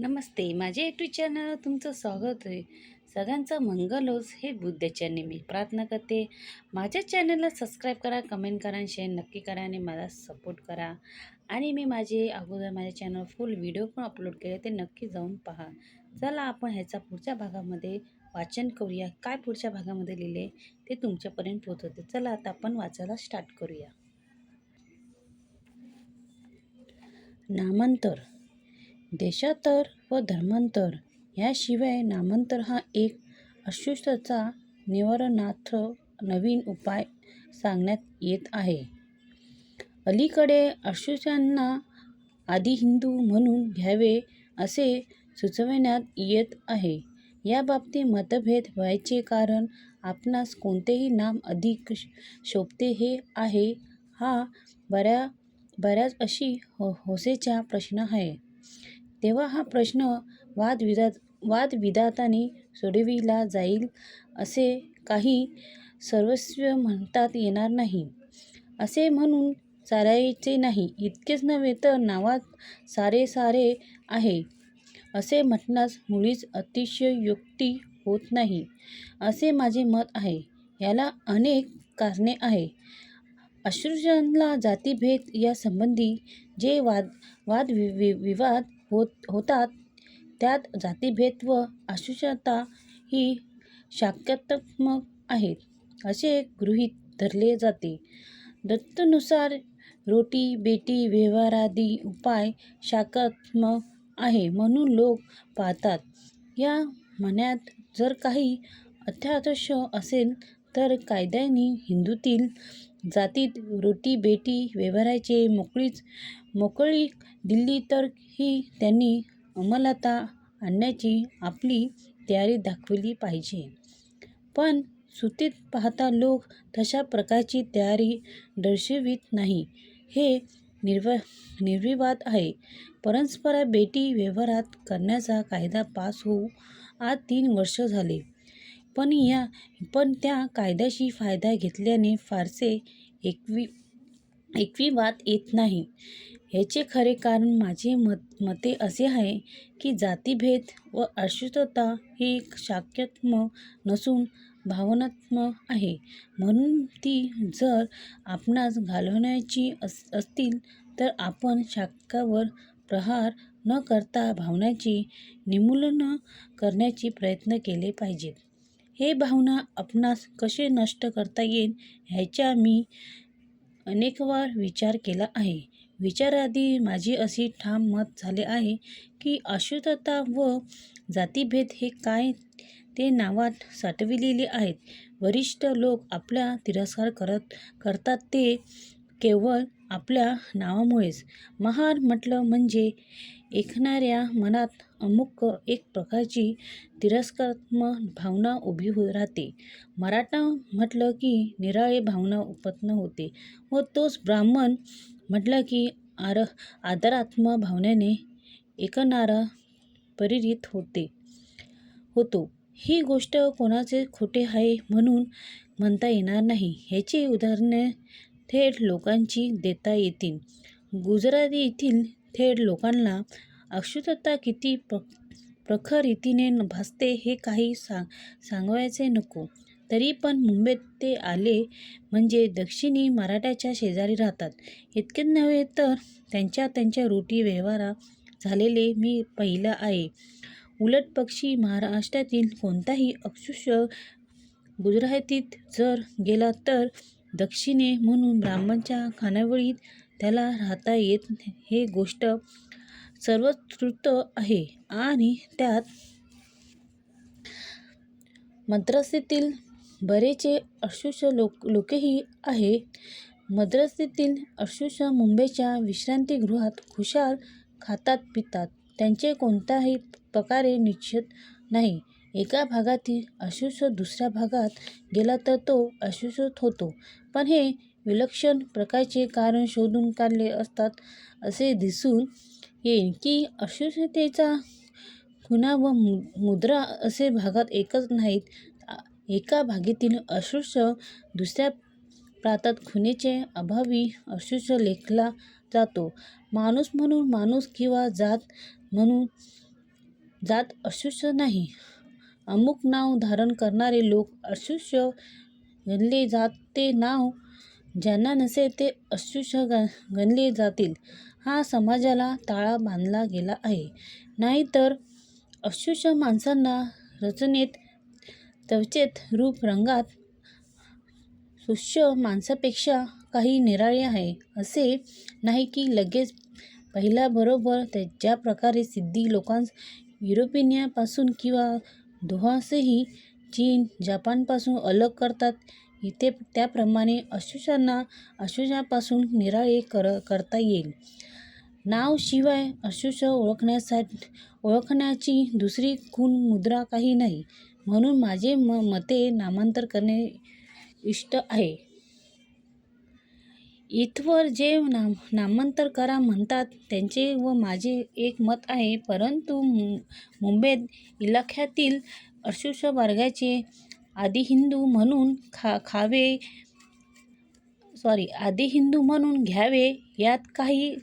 नमस्ते माझ्या युट्यूब चॅनलवर तुमचं स्वागत आहे. सगळ्यांचं मंगल होस हे बुद्धच्या मी प्रार्थना करते. माझ्या चॅनलला सबस्क्राईब करा कमेंट करा आणि शेअर नक्की करा आणि मला सपोर्ट करा. आणि मी माझे अगोदर माझ्या चॅनल फुल व्हिडिओ पण अपलोड केले ते नक्की जाऊन पहा. चला आपण ह्याचा पुढच्या भागामध्ये वाचन करूया. काय पुढच्या भागामध्ये लिहिले ते तुमच्यापर्यंत पोहोचवते. चला आता आपण वाचायला स्टार्ट करूया. नामांतर देशांतर व धर्मांतर याशिवाय नामांतर हा एक अस्पृश्यतेचा निवारणार्थ नवीन उपाय सांगण्यात येत आहे. अलीकडे अस्पृश्यांना आधी हिंदू म्हणून घ्यावे असे सुचविण्यात येत आहे. याबाबतीत मतभेद व्हायचे कारण आपणास कोणतेही नाम अधिक शोभते हे आहे हा बऱ्या बऱ्याच अशी हो होसेचा प्रश्न आहे. तेव्हा हा प्रश्न वादविदा वादविदाताने सोडविला जाईल असे काही सर्वस्व म्हणतात येणार नाही. असे म्हणून चालायचे नाही. इतकेच नव्हे तर नावात सारे सारे आहे. असे म्हटण्यास मुळीच अतिशयोक्ती होत नाही. असे माझे मत आहे. याला अनेक कारणे आहे. अश्रुजनला जातीभेद यासंबंधी जे वाद वाद वि विवाद होत होतात. त्यात जातीभेद व अस्पृश्यता ही शाक्यात्मक आहेत असे गृहीत धरले जाते. दत्तनुसार रोटी बेटी व्यवहारादी उपाय शाकात्मक आहे म्हणून लोक पाहतात या म्हण्यात जर काही अत्यादर्श असेल तर कायद्याने हिंदूतील जातीत रोटी बेटी व्यवहाराची मोकळीच मोकळीक दिली तर ही त्यांनी अंमलात आणण्याची आपली तयारी दाखवली पाहिजे. पण सुतीत पाहता लोक तशा प्रकारची तयारी दर्शवित नाही. हे निर्व निर्विवाद आहे. परस्पर बेटी व्यवहारात करण्याचा कायदा पास होऊ आज तीन वर्ष झाले. पण या पण त्या कायद्याशी फायदा घेतल्याने फारसे एकवी एकविवाद येत नाही. ह्याचे खरे कारण माझे मत मते असे आहे की जातीभेद व अस्पृश्यता ही एक शाक्यात्मक नसून भावनात्मक आहे. म्हणून ती जर आपणास घालवण्याची अस असतील तर आपण शाखावर प्रहार न करता भावनाची निमूलन करण्याचे प्रयत्न केले पाहिजेत. हे भावना आपणास कसे नष्ट करता येईल ह्याचा मी अनेकवार विचार केला आहे. विचाराआधी माझे असे ठाम मत झाले आहे की अशुद्धता व जातीभेद हे काय ते नावात साठविलेले आहेत. वरिष्ठ लोक आपला तिरस्कार करत करतात ते केवळ आपल्या नावामुळेच. महार म्हटलं म्हणजे ऐकणाऱ्या मनात अमुक एक प्रकारची तिरस्कारात्मक भावना उभी हो राहते. मराठा म्हटलं की निराळे भावना उत्पन्न होते व तोच ब्राह्मण म्हटलं की आर आदरात्म भावनेने एकनारा परिरित होते होतो. ही गोष्ट कोणाचे खोटे आहे म्हणून म्हणता येणार नाही. ह्याची उदाहरणे थेट लोकांची देता येतील. गुजराती येथील थेट लोकांना अक्षुतता किती प्र प्रखर रीतीने भासते हे काही सांग सांगवायचे नको. तरी पण मुंबईत ते आले म्हणजे दक्षिणी मराठ्याच्या शेजारी राहतात. इतकेच नव्हे तर त्यांच्या त्यांच्या रोटी व्यवहारा झालेले मी पहिलं आहे. उलट पक्षी महाराष्ट्रातील कोणताही अस्पृश्य गुजरातीत जर गेला तर दक्षिणे म्हणून ब्राह्मणच्या खानावळीत त्याला राहता येत हे गोष्ट सर्वोत्कृष्ट आहे. आणि त्यात मद्रासीतील बरेचसे अस्पृश्य लोक लोकही आहेत मद्रासीतील अस्पृश्य मुंबईच्या विश्रांतीगृहात खुशाल खातात पितात. त्यांचे कोणत्याही प्रकारे निश्चित नाही. एका भागातील अस्पृश्य दुसऱ्या भागात गेला तर तो अस्पृश्य होतो. पण हे विलक्षण प्रकारचे कारण शोधून काढले असतात असे दिसून येईल की अस्पृश्यतेचा खुणा व मु मुद्रा असे भागात एकच नाहीत. एका भागातील अस्पृश्य दुसऱ्या प्रांतात खुनेचे अभावी अस्पृश्य लेखला जातो. माणूस म्हणून माणूस किंवा जात म्हणून जात अस्पृश्य नाही. अमुक नाव धारण करणारे लोक अस्पृश्य गणले जात ते नाव ज्यांना नसेल ते अस्पृश्य गणले जातील. हा समाजाला ताळा बांधला गेला आहे. नाहीतर अस्पृश्य माणसांना रचनेत, त्वचेत, रूप रंगात सुश माणसापेक्षा काही निराळे आहे असे नाही की लगेच पहिल्याबरोबर त्या ज्या प्रकारे सिद्धी लोकांस युरोपियनपासून किंवा दोहासही चीन, जपानपासून अलग करतात इथे त्याप्रमाणे अस्पृश्यांना अस्पृश्यांपासून निराळे कर करता येईल. नाव शिवाय ओळखण्यासा ओळखण्याची दुसरी खूण मुद्रा काही नाही. म्हणून माझे म मते नामांतर करणे इष्ट आहे. इथवर जे नाम नामांतर करा म्हणतात त्यांचे व माझे एक मत आहे. परंतु मुंबईत इलाख्यातील अस्पृश्य वर्गाचे आदि हिंदू म्हणून खा खावे सॉरी आदि हिंदू म्हणून घ्यावे यात काही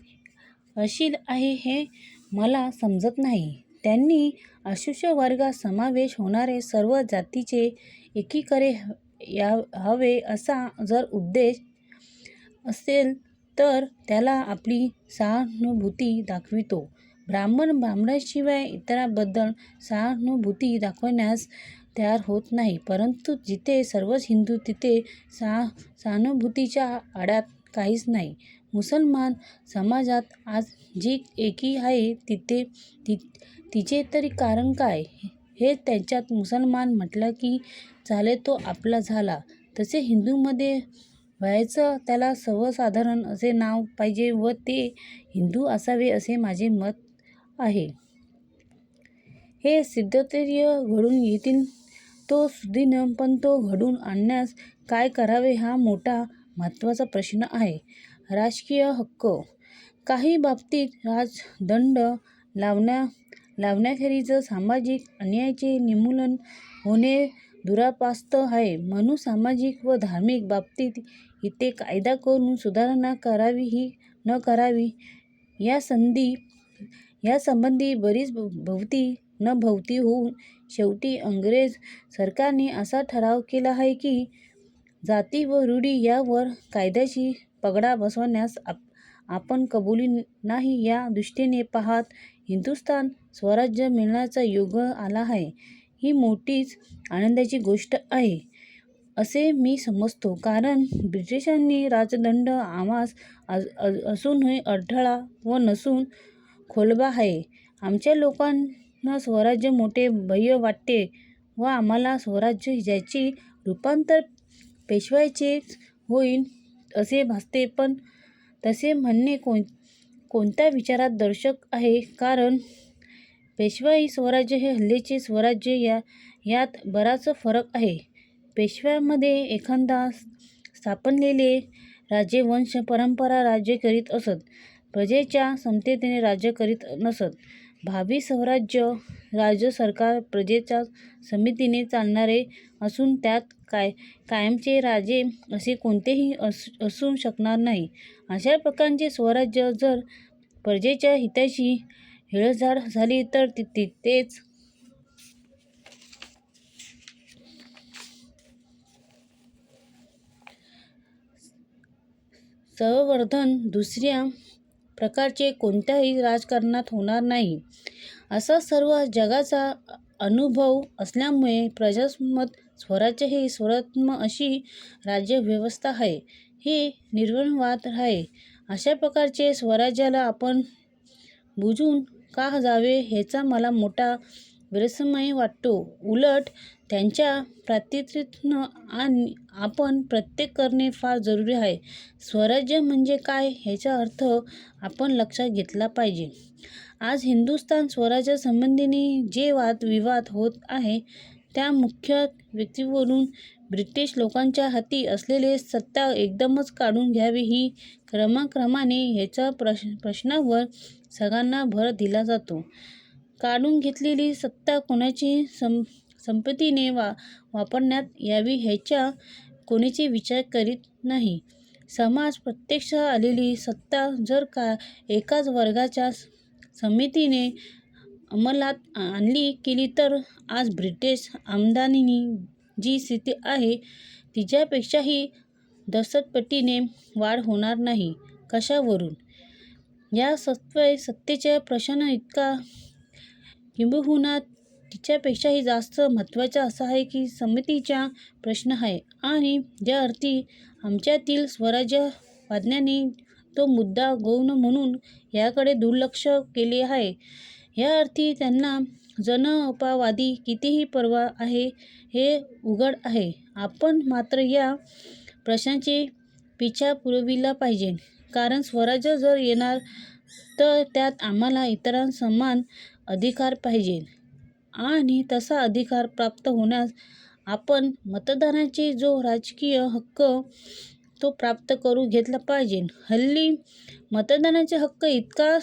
अशील आहे हे मला समजत नाही. त्यांनी अशुष्य वर्गात समावेश होणारे सर्व जातीचे एकीकडे या हवे असा जर उद्देश असेल तर त्याला आपली सहानुभूती दाखवितो. ब्राह्मण ब्राह्मणाशिवाय इतरांबद्दल सहानुभूती दाखवण्यास तयार होत नाही. परंतु जिथे सर्वच हिंदू तिथे सहा सहानुभूतीच्या आडात काहीच नाही. मुसलमान समाजात आज जी एकी आहे तिथे ति तिचे तरी कारण काय? हे त्यांच्यात मुसलमान म्हटला की झाले तो आपला झाला तसे हिंदूमध्ये व्हायचं त्याला सर्वसाधारण असे नाव पाहिजे व ते हिंदू असावे असे माझे मत आहे. हे सिद्धतेर्य घडून येतील तो सुदिन पण तो घडून आणण्यास काय करावे हा मोठा महत्त्वाचा प्रश्न आहे. राजकीय हक्क काही बाबतीत राजदंड लावण्या लावण्याखेरीज सामाजिक अन्यायाचे निर्मूलन होणे दुरापास्त आहे. म्हणून सामाजिक व धार्मिक बाबतीत इथे कायदा करून सुधारणा करावी न करावी यासंबंधी बरीच भोवती न भवती होऊन शेवटी इंग्रज सरकारने असा ठराव केला आहे की जाती व रूढी यावर कायद्याची पगडा बसवण्यास आपण कबुली नाही या दृष्टीने पाहत हिंदुस्थान स्वराज्य मिळण्याचा योग आला आहे ही मोठीच आनंदाची गोष्ट आहे असे मी समजतो. कारण ब्रिटिशांनी राजदंड आम्हास असूनही अडथळा व नसून खोलबा आहे. आमच्या लोकांना स्वराज्य मोठे भय वाटते व आम्हाला स्वराज्य ज्याची रूपांतर पेशवायचेच होईल असे भासते पण तसे म्हणणे कोण कोणत्या विचारात दर्शक आहे? कारण पेशवाई स्वराज्य हे हल्लीचे स्वराज्य या यात बराच फरक आहे. पेशव्यामध्ये एखादा स्थापनलेले राजे वंश-परंपरा राज्य करीत असत. प्रजेच्या समतेने राज्य करीत नसत. भावी स्वराज्य राज्य सरकार प्रजेच्या समितीने चालणारे असून त्यात काय कायमचे राजे असे कोणीही असू शकणार नाही. अशा प्रकारचे स्वराज्य जर प्रजेच्या हिताशी हिळझाड झाली तर तिथेच संवर्धन दुसऱ्या प्रकारचे कोणत्याही राजकारणात होणार नाही असा सर्व जगाचा अनुभव असल्यामुळे प्रजास्मत स्वराज्य ही स्वरात्म अशी राज्यव्यवस्था आहे ही निर्विवाद आहे. अशा प्रकारचे स्वराज्याला आपण बुजून का जावे ह्याचा मला मोठा विरसमय वाटतो. उलट त्यांच्या त्याच्या आणि आपण प्रत्येक करणे फार जरूरी आहे. स्वराज्य म्हणजे काय ह्याचा अर्थ आपण लक्षात घेतला पाहिजे. आज हिंदुस्थान स्वराज्यासंबंधीने जे वादविवाद होत आहे त्या मुख्य व्यक्तीवरून ब्रिटिश लोकांच्या हाती असलेले सत्ता एकदमच काढून घ्यावी ही क्रमाक्रमाने प्रश प्रश्नावर सगळ्यांना भर दिला जातो. काढून घेतलेली सत्ता कोणाची सं संपत्तीने वा वापरण्यात यावी ह्याच्या कोणीची विचार करीत नाही. समाज प्रत्यक्षात आलेली सत्ता जर का एकाच वर्गाच्या समितीने अंमलात आणली केली तर आज ब्रिटिश आमदानीनी जी स्थिती आहे तिच्यापेक्षाही दसटपटीने वाढ होणार नाही. कशावरून? या सत्वय सत्तेच्या प्रश्न इतका किंबहुना तिच्यापेक्षाही जास्त महत्त्वाचा असा आहे की समितीचा प्रश्न आहे आणि ज्या अर्थी आमच्यातील स्वराज्यवाद्यांनी तो मुद्दा गौण म्हणून याकडे दुर्लक्ष केले आहे, या अर्थी त्यांना जनतावादी कितीही पर्वा आहे हे उघड आहे. आपण मात्र या प्रश्नाचा पिछा पुरविला पाहिजे. कारण स्वराज्य जर येणार तर त्यात आम्हाला इतरांसमान अधिकार पाहिजे आणि तसा अधिकार प्राप्त होण्यास आपण मतदानाचे जो राजकीय हक्क तो प्राप्त करून घेतला पाहिजे. हल्ली मतदानाचा हक्क इतका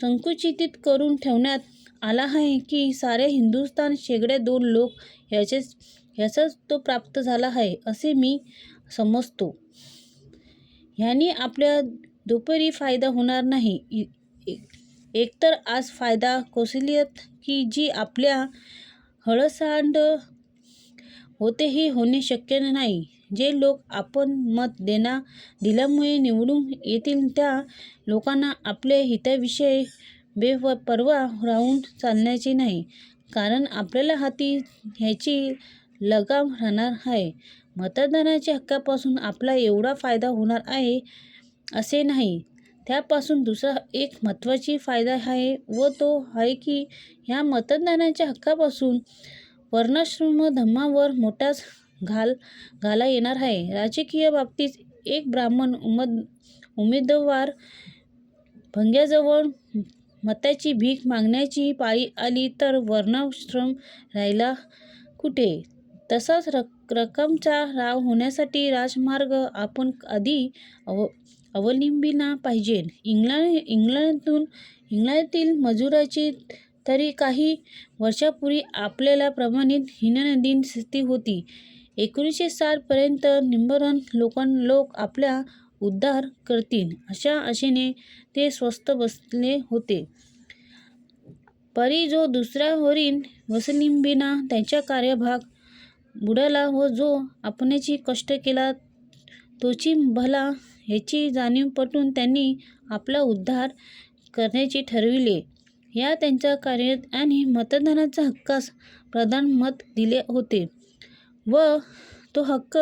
संकुचित करून ठेवण्यात आला आहे की सारे हिंदुस्तान शेगडे दोन लोक यांनाच तो प्राप्त झाला आहे असे मी समजतो. ह्याने आपल्या दुपारी फायदा होणार नाही. एकतर आज फायदा कौशल्यत की जी आपल्या हळसांड होतेही होणे शक्य नाही. जे लोक आपण मत दिल्यामुळे निवडून येतील त्या लोकांना आपल्या हिताविषयी बेपर्वा राहून चालण्याचे नाही. कारण आपल्याला हाती ह्याची लगाम राहणार आहे. मतदानाच्या हक्कापासून आपला एवढा फायदा होणार आहे असे नाही. त्यापासून दुसरा एक महत्त्वाची फायदा आहे व तो आहे की ह्या मतदानाच्या हक्कापासून वर्णाश्रम धर्मावर मोठाच घाल घाला येणार आहे. राजकीय बाबतीत एक ब्राह्मण उमद उमेदवार भंग्याजवळ मताची भीक मागण्याची पाळी आली तर वर्णाश्रम राहिला कुठे? तसाच रक रकमचा राव होण्यासाठी राजमार्ग आपण आधी अव अवलंबिला पाहिजे. इंग्लंडातील मजुराची तरी काही वर्षापूर्वी आपल्याला प्रमाणित हिननदीन स्थिती होती. एकोणीसशे साठपर्यंत निंबरन निरंबर लोक आपल्या उद्धार करतील अशा आशेने ते स्वस्थ बसले होते. परी जो दुसऱ्यावरील वचनांविना त्यांच्या कार्यभाग बुडाला व जो आपण्याची कष्ट केला तोची भला ह्याची जाणीव पटून त्यांनी आपला उद्धार करण्याचे ठरविले. या त्यांच्या कार्यात आणि मतदानाच्या हक्कास प्रधान मत दिले होते व तो हक्क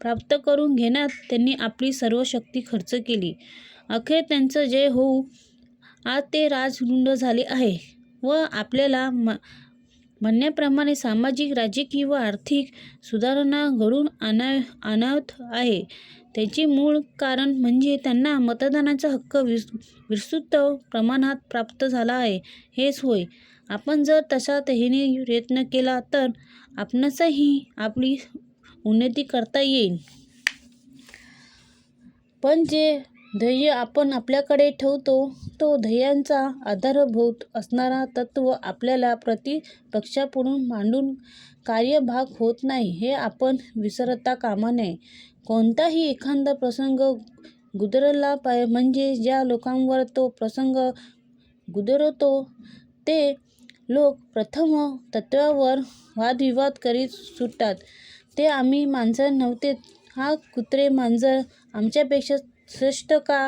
प्राप्त करून घेण्यात त्यांनी आपली सर्व शक्ती खर्च केली. अखेर त्यांचं जय होऊ आज ते राजरुंड झाले आहे व आपल्याला म म्हणण्याप्रमाणे सामाजिक, राजकीय व आर्थिक सुधारणा घडवून आणत आहे. त्याचे मूळ कारण म्हणजे त्यांना मतदानाचा हक्क विस विस्तृत प्रमाणात प्राप्त झाला आहे हेच होय. आपण जर तसा तऱ्हेने प्रयत्न केला तर आपणासही आपली उन्नती करता येईल. पण जे ध्येय आपण आपल्याकडे ठेवतो तो ध्येयांचा आधारभूत असणारा तत्त्व आपल्याला प्रतिपक्षापुढून मांडून कार्यभाग होत नाही हे आपण विसरता कामा नये. कोणताही एखादा प्रसंग गुदरला पाय म्हणजे ज्या लोकांवर तो प्रसंग गुदरतो ते लोक प्रथम तत्त्वावर वादविवाद करीत सुटतात. ते आम्ही मांजर नव्हते हा कुत्रे मांजर आमच्यापेक्षा श्रेष्ठ का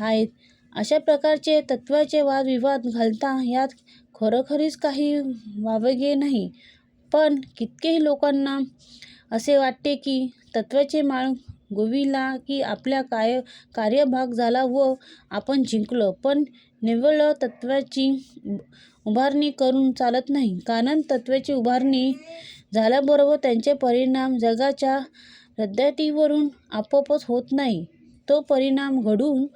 आहेत अशा प्रकारचे तत्त्वाचे वादविवाद घालता यात खरोखरीच काही वावगे नाही. पण कितकेही लोकांना असे वाटते की तत्त्वाचे माळ गोविला की आपल्या काय कार्यभाग झाला व आपण जिंकलो. पण निव्वळ तत्त्वाची उभारणी करून चालत नाही. कारण तत्त्वाची उभारणी झाल्याबरोबर त्यांचे परिणाम जगाच्या रडत्यावर आपोआपच होत नाही. तो परिणाम घडून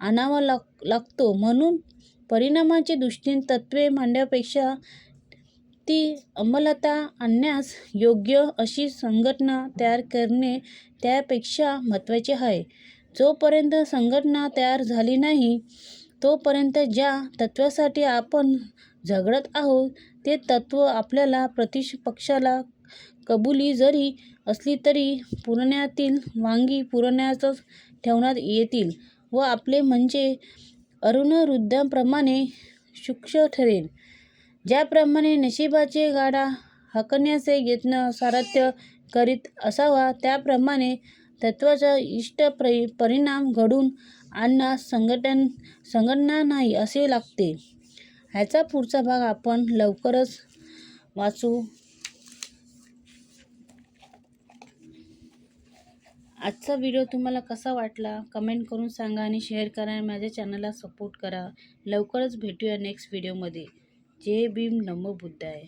आणावा लाग लागतो. म्हणून परिणामाची दृष्टीने तत्त्वे मांडण्यापेक्षा ती अंमलता आणण्यास योग्य अशी संघटना तयार करणे त्यापेक्षा महत्त्वाचे आहे. जोपर्यंत संघटना तयार झाली नाही तोपर्यंत ज्या तत्त्वासाठी आपण झगडत आहोत ते तत्त्व आपल्याला प्रतिपक्षाला कबुली जरी असली तरी पुरण्यातील वांगी पुराणातच ठेवण्यात येतील व आपले म्हणजे अरुणरुद्धांप्रमाणे शुक्ष ठरेल. ज्याप्रमाणे नशिबाचे गाडा हाकण्याचे यत्न सारथ्य करीत असावा त्याप्रमाणे तत्त्वाचा इष्ट परि परिणाम घडून आणण्यास संघटन संघटना नाही असे लागते. ह्याचा पुढचा भाग आपण लवकरच वाचू. आजचा व्हिडिओ तुम्हाला कसा वाटला? कमेंट करून सांगा आणि शेअर करा आणि माझ्या चॅनलला सपोर्ट करा. लवकरच भेटूया नेक्स्ट व्हिडिओमध्ये जय भीम नमो बुद्धाय.